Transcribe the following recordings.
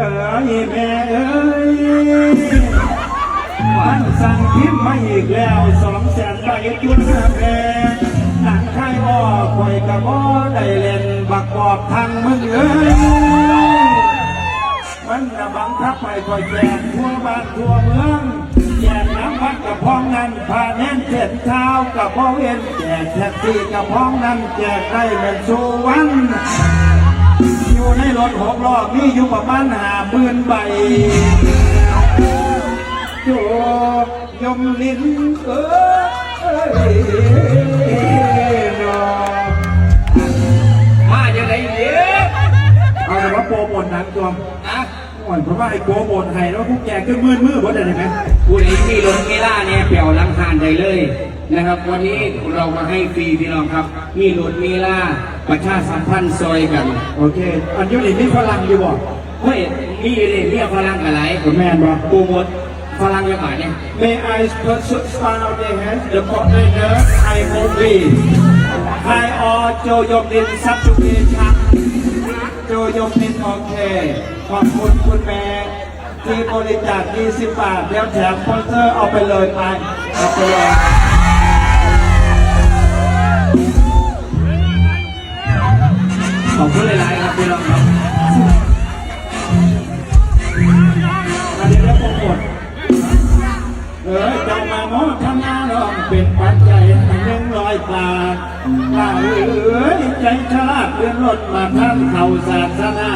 เอ้ยแม่เอ้ยฝันสั่งพิมพ์มาอีกแล้วสองแสนใบจุดห้าแม่หนังไทยอ้อคอยกระบอได้เล่นบักบอกทางมึงเอ้ยมันระบังทับไปคอยแจกทั่วบ้านทั่วเมืองแจกน้ำพัดกับพ้องนั้นพาแน่นเจ็ดเท้ากับพ่อเอ็นแจกแท็กซี่กับพ้องนั้นแจกได้เป็นสุวรรณ รถหกล้อมีอยู่ประมาณหาหมื่นใบโยยมลิ้นเอ้ยนอมาจะได้เยอะเอาแต่ว่าโปรโมทหนังตัวนะก่อนเพราะว่าไอ้โปรโมทให้แล้วพวกแกขึ้นมือมือเพราะอะไรไหมผู้ใดมีรถมีล่าเนี่ยเปี่ยวลังคานได้เลย นะครับ วันนี้เรามาให้ฟรีพี่น้องครับ มีรถมีล่าประชาสัมพันธ์ซอยกันโอเค อันยุนี่มีพลังอยู่บ่เฮ้ยมีเลยเรียกฝรั่งอะไรคุณแม่นบ่โปรโมทฝรั่งยังไงเนี่ย May I start out the hand the coordinator I will be I or โจยมดินซับจุเกชังโจยมดินโอเค ขอบคุณคุณแม่ที่บริจาค20บาทเดี๋ยวแถมโปสเตอร์เอาไปเลยไปเอาไปเลย เป็นปัจจัยให้หนึ่งร้อยบาทว่าเอ้ยใจชาติเลื่อนรถมาทำเขาศาสนา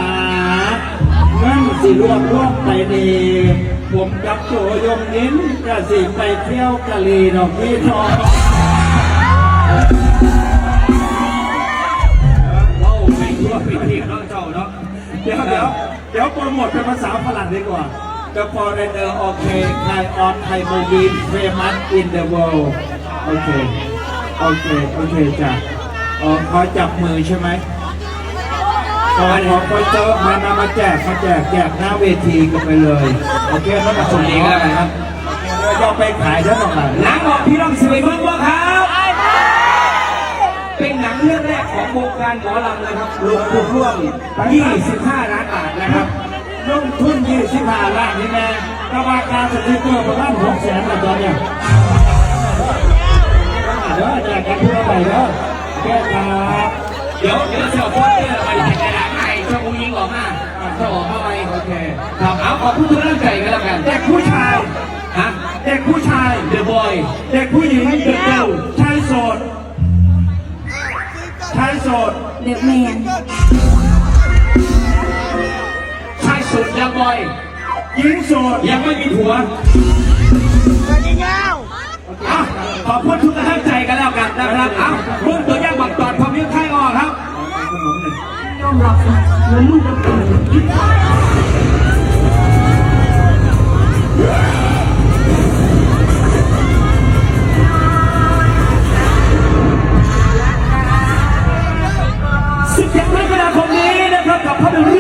เงินสิรวมรวมไปดีผมกับโจยมนิ้นจะสิไปเที่ยวกะลีดอกพี่ทองว้าวไปทั่วไปทีน้องเจ้าเนาะเดี๋ยวเดี๋ยวเดี๋ยวโปรโมทเป็นภาษาฝรั่งดีกว่า The foreigner okay kind of Thai movie famous in the world โอเค โอเค โอเคจ้ะอ๋อขอจับมือใช่ไหมขอขอขอเจอมานามาแจกมาแจกแจกหน้าเวทีกันไปเลย โอเคแล้วก็ส่งนี้แล้วกันครับเราจะเอาไปขายทั้งหมดเลยหนังบอกพี่น้องสวยเมืองว่าครับ เป็นหนังเรื่องแรกของวงการหมอลำเลยครับลงทุนร่วม 25 ล้านบาทนะครับลงทุนยี่สิบห้าล้านนี่แม่กระบาการสติกเกอร์ประมาณหกแสนละตอนเนี้ย เดี๋ยวแจกกันทั่วไปเด้อแก้ครับเดี๋ยวเดี๋ยวเสี่ยวโคตรเนี่ยไปในกระดาษให้ช่วงอุ้งยิงออกมาจะออกมาไหมโอเคครับเอาขอบคุณทุกท่านใจกันแล้วกันเด็กผู้ชายฮะเด็กผู้ชายเดอะบอยเด็กผู้หญิงเด็กเก่าชายโสดชายโสดเด็กแมนชายสุดยังบอยหญิงโสดยังไม่มีผัวอะ ขอบคุณทุกกำลัใจกันแล้วกันนะครับ เอ้ารุ่งตัวแยกบักตอดความยืดไข้ออกครับยอมรับแล้วลูกก็ตื่นสิบเจ็ดมกราคมนี้นะครับกับพยนตร์